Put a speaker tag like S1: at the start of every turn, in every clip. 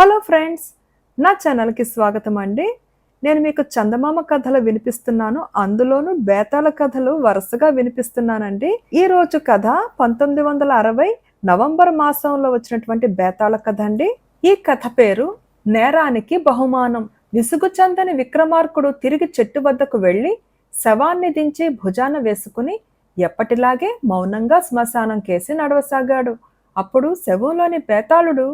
S1: Hello friends నా ఛానల్కి స్వాగతం అండి. నేను మీకు చందమామ కథలు వినిపిస్తున్నాను. అందులోనూ బేతాళ కథలు వరుసగా వినిపిస్తున్నానండి. ఈ రోజు కథ పంతొమ్మిది వందల అరవై నవంబర్ మాసంలో వచ్చినటువంటి బేతాళ కథ అండి. ఈ కథ పేరు నేరానికి బహుమానం. విసుగు చందని విక్రమార్కుడు తిరిగి చెట్టు వద్దకు వెళ్ళి శవాన్ని దించి భుజాన వేసుకుని ఎప్పటిలాగే మౌనంగా శ్మశానం కేసి నడవసాగాడు. అప్పుడు శవంలోని బేతాళుడు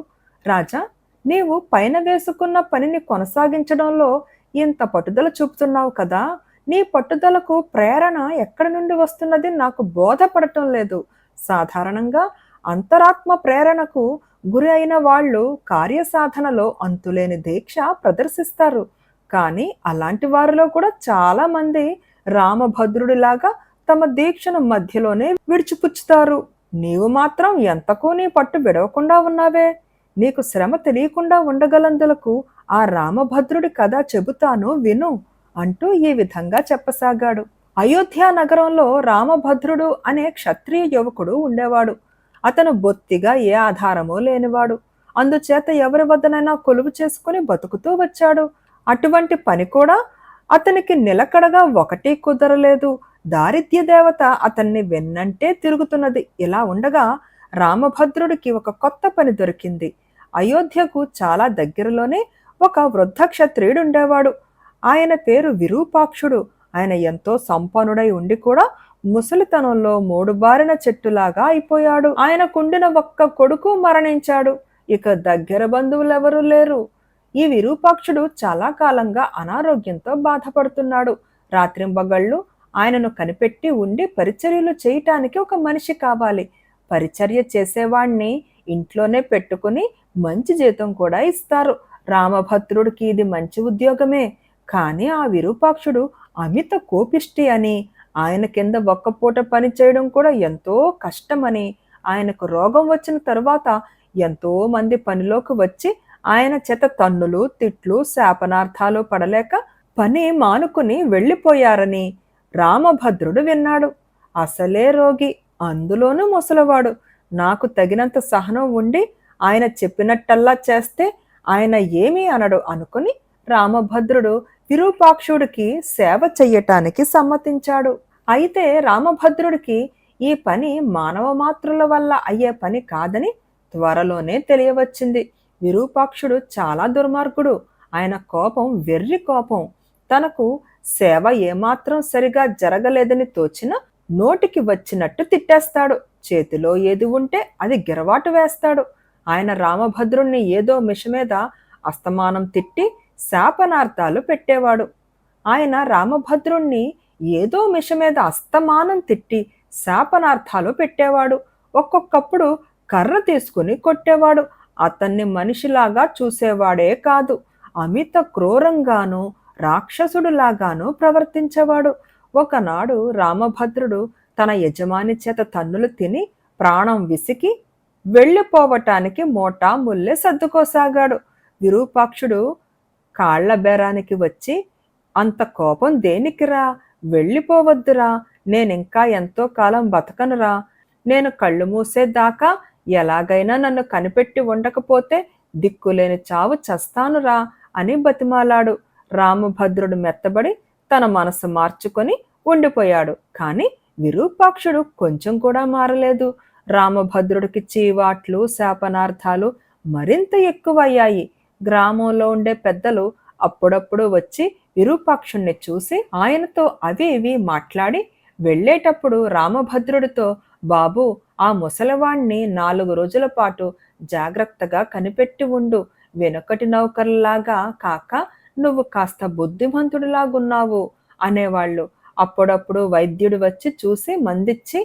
S1: రాజా నీవు పైన వేసుకున్న పనిని కొనసాగించడంలో ఇంత పట్టుదల చూపుతున్నావు కదా? నీ పట్టుదలకు ప్రేరణ ఎక్కడి నుండి వస్తున్నది నాకు బోధపడటం లేదు. సాధారణంగా అంతరాత్మ ప్రేరణకు గురి అయిన వాళ్ళు కార్యసాధనలో అంతులేని దీక్ష ప్రదర్శిస్తారు. కానీ అలాంటి వారిలో కూడా చాలా మంది రామభద్రుడిలాగా తమ దీక్షను మధ్యలోనే విడిచిపుచ్చుతారు. నీవు మాత్రం ఎంతకు నీ పట్టు విడవకుండా ఉన్నావే. నీకు శ్రమ తెలియకుండా ఉండగలందులకు ఆ రామభద్రుడి కథ చెబుతాను విను అంటూ ఈ విధంగా చెప్పసాగాడు. అయోధ్య నగరంలో రామభద్రుడు అనే క్షత్రియ యువకుడు ఉండేవాడు. అతను బొత్తిగా ఏ ఆధారమూ లేనివాడు. అందుచేత ఎవరి వద్దనైనా కొలువు చేసుకుని బతుకుతూ వచ్చాడు. అటువంటి పని కూడా అతనికి నిలకడగా ఒకటి కుదరలేదు. దారిద్ర్య దేవత అతన్ని వెన్నంటే తిరుగుతున్నది. ఇలా ఉండగా రామభద్రుడికి ఒక కొత్త పని దొరికింది. అయోధ్యకు చాలా దగ్గరలోనే ఒక వృద్ధ క్షత్రియుడు ఉండేవాడు ఆయన పేరు విరూపాక్షుడు. ఆయన ఎంతో సంపన్నుడై ఉండి కూడా ముసలితనంలో మూడుబారిన చెట్టులాగా అయిపోయాడు. ఆయనకుండిన ఒక్క కొడుకు మరణించాడు. ఇక దగ్గర బంధువులెవరూ లేరు. ఈ విరూపాక్షుడు చాలా కాలంగా అనారోగ్యంతో బాధపడుతున్నాడు. రాత్రింబగళ్ళు ఆయనను కనిపెట్టి ఉండి పరిచర్యలు చేయటానికి ఒక మనిషి కావాలి. పరిచర్య చేసేవాణ్ణి ఇంట్లోనే పెట్టుకుని మంచి జీతం కూడా ఇస్తారు. రామభద్రుడికి ఇది మంచి ఉద్యోగమే. కానీ ఆ విరూపాక్షుడు అమిత కోపిష్టి అని ఆయన కింద ఒక్కపూట పని చేయడం కూడా ఎంతో కష్టమని ఆయనకు రోగం వచ్చిన తరువాత ఎంతో మంది పనిలోకి వచ్చి ఆయన చేత తన్నులు తిట్లు శాపనార్థాలు పడలేక పని మానుకుని వెళ్ళిపోయారని రామభద్రుడు విన్నాడు. అసలే రోగి అందులోనూ ముసలవాడు. నాకు తగినంత సహనం ఉండి ఆయన చెప్పినట్టల్లా చేస్తే ఆయన ఏమీ అనడు అనుకుని రామభద్రుడు విరూపాక్షుడికి సేవ చెయ్యటానికి సమ్మతించాడు. అయితే రామభద్రుడికి ఈ పని మానవ మాతృల వల్ల అయ్యే పని కాదని త్వరలోనే తెలియవచ్చింది. విరూపాక్షుడు చాలా దుర్మార్గుడు. ఆయన కోపం వెర్రి కోపం. తనకు సేవ ఏమాత్రం సరిగా జరగలేదని తోచిన నోటికి వచ్చినట్టు తిట్టేస్తాడు. చేతిలో ఏది ఉంటే అది గిరవాటు వేస్తాడు. ఆయన రామభద్రుణ్ణి ఏదో మిష మీద అస్తమానం తిట్టి శాపనార్థాలు పెట్టేవాడు. ఆయన రామభద్రుణ్ణి ఏదో మిష మీద అస్తమానం తిట్టి శాపనార్థాలు పెట్టేవాడు. ఒక్కొక్కప్పుడు కర్ర తీసుకుని కొట్టేవాడు. అతన్ని మనిషిలాగా చూసేవాడే కాదు. అమిత క్రూరంగాను రాక్షసుడులాగాను ప్రవర్తించేవాడు. ఒకనాడు రామభద్రుడు తన యజమాని చేత తన్నులు తిని ప్రాణం విసికి వెళ్ళిపోవటానికి మోటా ముల్లె సర్దుకోసాగాడు. విరూపాక్షుడు కాళ్ళ బేరానికి వచ్చి అంత కోపం దేనికిరా? వెళ్ళిపోవద్దురా. నేనింకా ఎంతో కాలం బతకనురా. నేను కళ్ళు మూసేదాకా ఎలాగైనా నన్ను కనిపెట్టి ఉండకపోతే దిక్కులేని చావు చస్తానురా అని బతిమాలాడు. రామభద్రుడు మెత్తబడి తన మనసు మార్చుకొని ఉండిపోయాడు. కానీ విరూపాక్షుడు కొంచెం కూడా మారలేదు. రామభద్రుడికి చీవాట్లు శాపనార్థాలు మరింత ఎక్కువయ్యాయి. గ్రామంలో ఉండే పెద్దలు అప్పుడప్పుడు వచ్చి విరూపాక్షుణ్ణి చూసి ఆయనతో అవి ఇవి మాట్లాడి వెళ్ళేటప్పుడు రామభద్రుడితో బాబు ఆ ముసలివాణ్ణి నాలుగు రోజుల పాటు జాగ్రత్తగా కనిపెట్టి ఉండు. వెనుకటి నౌకర్లాగా కాక నువ్వు కాస్త బుద్ధిమంతుడిలాగున్నావు అనేవాళ్ళు. అప్పుడప్పుడు వైద్యుడు వచ్చి చూసి మందిచ్చి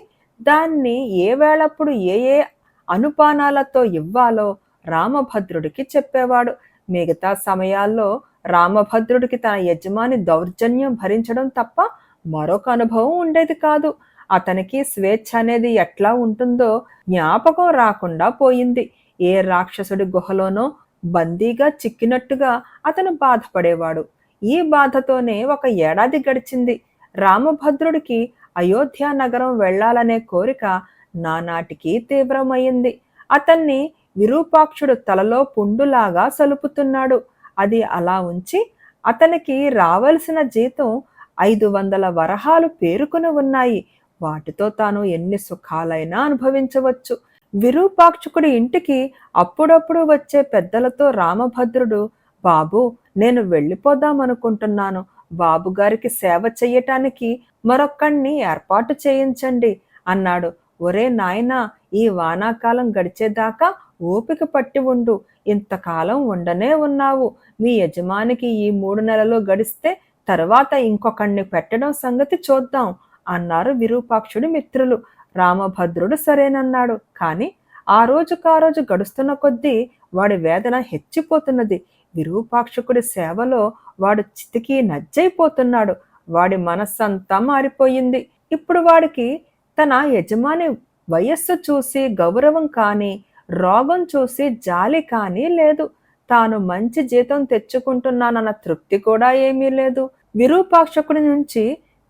S1: దాన్ని ఏ వేళప్పుడు ఏ ఏ అనుపానాలతో ఇవ్వాలో రామభద్రుడికి చెప్పేవాడు. మిగతా సమయాల్లో రామభద్రుడికి తన యజమాని దౌర్జన్యం భరించడం తప్ప మరొక అనుభవం ఉండేది కాదు. అతనికి స్వేచ్ఛ అనేది ఎట్లా ఉంటుందో జ్ఞాపకం రాకుండా పోయింది. ఏ రాక్షసుడి గుహలోనో బందీగా చిక్కినట్టుగా అతను బాధపడేవాడు. ఈ బాధతోనే ఒక ఏడాది గడిచింది. రామభద్రుడికి అయోధ్య నగరం వెళ్ళాలనే కోరిక నానాటికి తీవ్రమైంది. అతన్ని విరూపాక్షుడు తలలో పుండులాగా సలుపుతున్నాడు. అది అలా ఉంచి అతనికి రావలసిన జీతం ఐదు వందల వరహాలు పేరుకుని ఉన్నాయి. వాటితో తాను ఎన్ని సుఖాలైనా అనుభవించవచ్చు. విరూపాక్షకుడి ఇంటికి అప్పుడప్పుడు వచ్చే పెద్దలతో రామభద్రుడు బాబు నేను వెళ్ళిపోదామనుకుంటున్నాను. బాబుగారికి సేవ చెయ్యటానికి మరొక్కణ్ణి ఏర్పాటు చేయించండి అన్నాడు. ఒరే నాయనా ఈ వానాకాలం గడిచేదాకా ఓపిక పట్టి ఉండు. ఇంతకాలం ఉండనే ఉన్నావు. మీ యజమానికి ఈ మూడు నెలలు గడిస్తే తర్వాత ఇంకొకడిని పెట్టడం సంగతి చూద్దాం అన్నారు విరూపాక్షుడి మిత్రులు. రామభద్రుడు సరేనన్నాడు. కాని ఆ రోజు కారోజు గడుస్తున్న కొద్దీ వాడి వేదన హెచ్చిపోతున్నది. విరూపాక్షకుడి సేవలో వాడు చితికి నజ్జైపోతున్నాడు. వాడి మనస్సంతా మారిపోయింది. ఇప్పుడు వాడికి తన యజమాని వయస్సు చూసి గౌరవం కానీ రోగం చూసి జాలి కానీ లేదు. తాను మంచి జీతం తెచ్చుకుంటున్నానన్న తృప్తి కూడా ఏమీ లేదు. విరూపాక్షకుడి నుంచి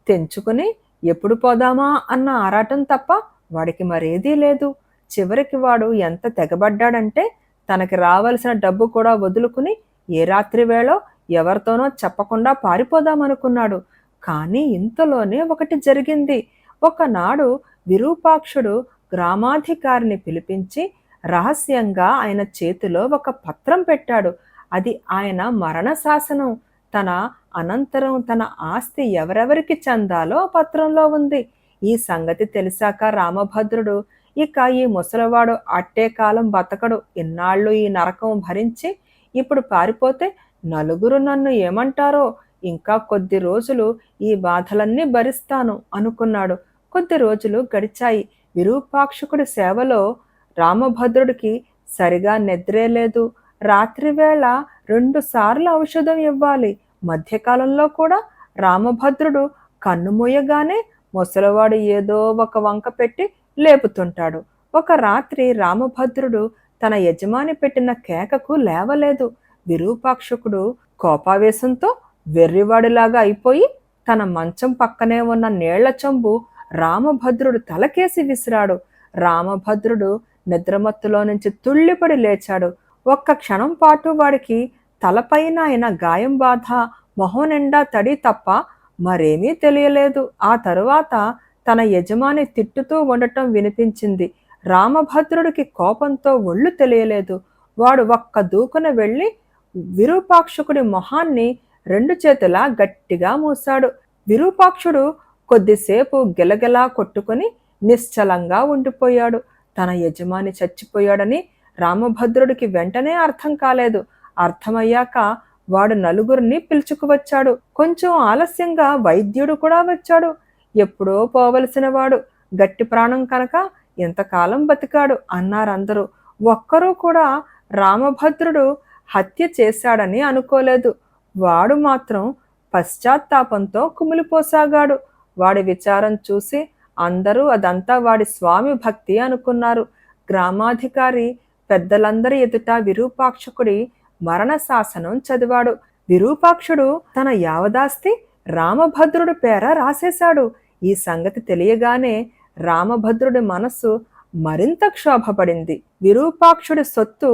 S1: తెంచుకుని ఎప్పుడు పోదామా అన్న ఆరాటం తప్ప వాడికి మరేదీ లేదు. చివరికి వాడు ఎంత తెగబడ్డాడంటే తనకి రావలసిన డబ్బు కూడా వదులుకుని ఏ రాత్రి వేళో ఎవరితోనో చెప్పకుండా పారిపోదామనుకున్నాడు. కానీ ఇంతలోనే ఒకటి జరిగింది. ఒకనాడు విరూపాక్షుడు గ్రామాధికారిని పిలిపించి రహస్యంగా ఆయన చేతిలో ఒక పత్రం పెట్టాడు. అది ఆయన మరణ శాసనం తన అనంతరం తన ఆస్తి ఎవరెవరికి చెందాలో పత్రంలో ఉంది. ఈ సంగతి తెలిసాక రామభద్రుడు ఇక ఈ ముసలివాడు అట్టే కాలం బతకడు. ఇన్నాళ్ళు ఈ నరకం భరించి ఇప్పుడు పారిపోతే నలుగురు నన్ను ఏమంటారో? ఇంకా కొద్ది రోజులు ఈ బాధలన్నీ భరిస్తాను అనుకున్నాడు. కొద్ది రోజులు గడిచాయి. విరూపాక్షకుడి సేవలో రామభద్రుడికి సరిగా నిద్రే లేదు. రాత్రివేళ రెండుసార్లు ఔషధం ఇవ్వాలి. మధ్యకాలంలో కూడా రామభద్రుడు కన్నుమూయగానే ముసలివాడు ఏదో ఒక వంక పెట్టి లేపుతుంటాడు. ఒక రాత్రి రామభద్రుడు తన యజమాని పెట్టిన కేకకు లేవలేదు. విరూపాక్షకుడు కోపావేశంతో వెర్రివాడిలాగా అయిపోయి తన మంచం పక్కనే ఉన్న నీళ్ళ చంబు రామభద్రుడు తలకేసి విసిరాడు. రామభద్రుడు నిద్రమత్తులో నుంచి తుళ్ళిపడి లేచాడు. ఒక్క క్షణం పాటు వాడికి తలపైన అయిన గాయం బాధ మొహం నిండా తడి తప్ప మరేమీ తెలియలేదు. ఆ తరువాత తన యజమాని తిట్టుతూ ఉండటం వినిపించింది. రామభద్రుడికి కోపంతో ఒళ్ళు తెలియలేదు. వాడు ఒక్క దూకున వెళ్ళి విరూపాక్షకుడి మొహాన్ని రెండు చేతులా గట్టిగా మూశాడు. విరూపాక్షుడు కొద్దిసేపు గెలగెలా కొట్టుకుని నిశ్చలంగా ఉండిపోయాడు. తన యజమాని చచ్చిపోయాడని రామభద్రుడికి వెంటనే అర్థం కాలేదు. అర్థమయ్యాక వాడు నలుగురిని పిలుచుకువచ్చాడు కొంచెం ఆలస్యంగా వైద్యుడు కూడా వచ్చాడు. ఎప్పుడో పోవలసిన వాడు. గట్టి ప్రాణం కనుక ఎంతకాలం బతికాడు అన్నారందరూ. ఒక్కరూ కూడా రామభద్రుడు హత్య చేశాడని అనుకోలేదు. వాడు మాత్రం పశ్చాత్తాపంతో కుమిలిపోసాగాడు. వాడి విచారం చూసి అందరూ అదంతా వాడి స్వామి భక్తి అనుకున్నారు. గ్రామాధికారి పెద్దలందరి ఎదుట విరూపాక్షకుడి మరణ శాసనం చదివాడు. విరూపాక్షుడు తన యావదాస్తి రామభద్రుడు పేర రాసేశాడు. ఈ సంగతి తెలియగానే రామభద్రుడి మనస్సు మరింత క్షోభపడింది. విరూపాక్షుడి సొత్తు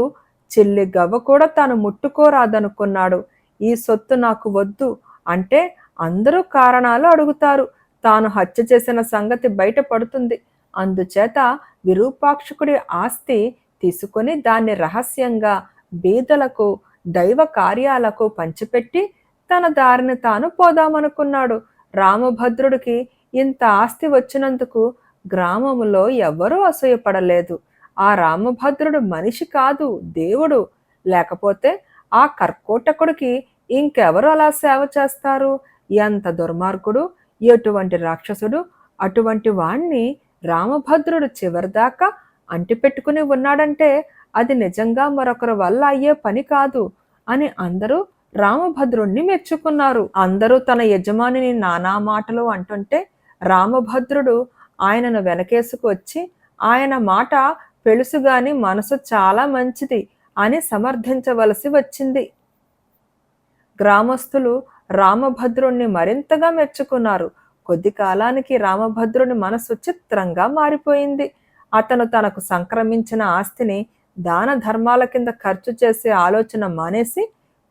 S1: చెల్లి గవ్వ కూడా తాను ముట్టుకోరాదనుకున్నాడు. ఈ సొత్తు నాకు వద్దు అంటే అందరూ కారణాలు అడుగుతారు. తాను హత్య చేసిన సంగతి బయటపడుతుంది అందుచేత విరూపాక్షకుడి ఆస్తి తీసుకొని దాన్ని రహస్యంగా బీదలకు దైవ కార్యాలకు పంచిపెట్టి తన దారిని తాను పోదామనుకున్నాడు. రామభద్రుడికి ఇంత ఆస్తి వచ్చినందుకు గ్రామములో ఎవ్వరూ అసూయపడలేదు. ఆ రామభద్రుడు మనిషి కాదు దేవుడు. లేకపోతే ఆ కర్కోటకుడికి ఇంకెవరు అలా సేవ చేస్తారు? ఎంత దుర్మార్గుడు ఎటువంటి రాక్షసుడు అటువంటి వాణ్ణి రామభద్రుడు చివరిదాకా అంటిపెట్టుకుని ఉన్నాడంటే అది నిజంగా మరొకరి వల్ల అయ్యే పని కాదు అని అందరూ రామభద్రుణ్ణి మెచ్చుకున్నారు. అందరూ తన యజమానిని నానా మాటలు అంటుంటే రామభద్రుడు ఆయనను వెనకేసుకు వచ్చి ఆయన మాట పెలుసుగాని మనసు చాలా మంచిది అని సమర్థించవలసి వచ్చింది. గ్రామస్తులు రామభద్రుణ్ణి మరింతగా మెచ్చుకున్నారు. కొద్ది కాలానికి రామభద్రుని మనసు చిత్రంగా మారిపోయింది. అతను తనకు సంక్రమించిన ఆస్తిని దాన ధర్మాల కింద ఖర్చు చేసే ఆలోచన మానేసి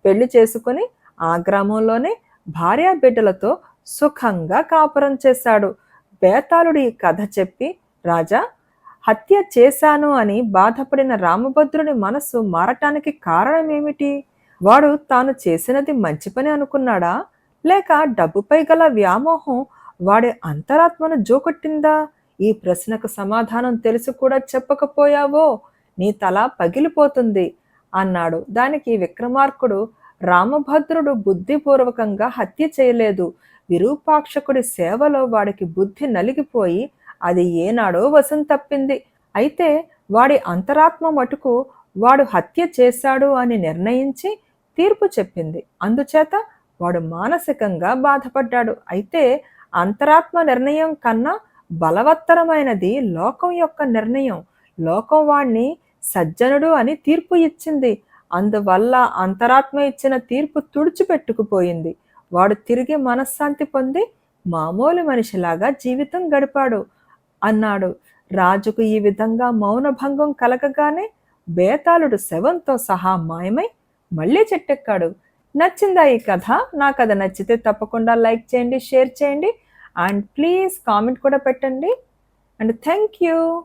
S1: పెళ్ళి చేసుకుని ఆ గ్రామంలోనే భార్యా బిడ్డలతో సుఖంగా కాపురం చేశాడు. బేతాళుడి ఈ కథ చెప్పి రాజా హత్య చేశాను అని బాధపడిన రామభద్రుని మనసు మారటానికి కారణమేమిటి? వాడు తాను చేసినది మంచి పని అనుకున్నాడా? లేక డబ్బుపై గల వ్యామోహం వాడి అంతరాత్మను జోకొట్టిందా? ఈ ప్రశ్నకు సమాధానం తెలిసి కూడా చెప్పకపోయావో? నీ తల పగిలిపోతుంది అన్నాడు. దానికి విక్రమార్కుడు రామభద్రుడు బుద్ధిపూర్వకంగా హత్య చేయలేదు. విరూపాక్షకుడి సేవలో వాడికి బుద్ధి నలిగిపోయి అది ఏనాడో వశం తప్పింది. అయితే వాడి అంతరాత్మ మటుకు వాడు హత్య చేశాడు అని నిర్ణయించి తీర్పు చెప్పింది. అందుచేత వాడు మానసికంగా బాధపడ్డాడు. అయితే అంతరాత్మ నిర్ణయం కన్నా బలవత్తరమైనది లోకం యొక్క నిర్ణయం. లోకం వాణ్ణి సజ్జనుడు అని తీర్పు ఇచ్చింది. అందువల్ల అంతరాత్మ ఇచ్చిన తీర్పు తుడిచిపెట్టుకుపోయింది. వాడు తిరిగి మనశ్శాంతి పొంది మామూలు మనిషిలాగా జీవితం గడిపాడు. అన్నాడు. రాజుకు ఈ విధంగా మౌనభంగం కలగగానే బేతాళుడు శవంతో సహా మాయమై మళ్ళీ చెట్టెక్కాడు. నచ్చిందా ఈ కథ? నా కథ నచ్చితే తప్పకుండా లైక్ చేయండి షేర్ చేయండి. అండ్ ప్లీజ్ కామెంట్ కూడా పెట్టండి. And thank you.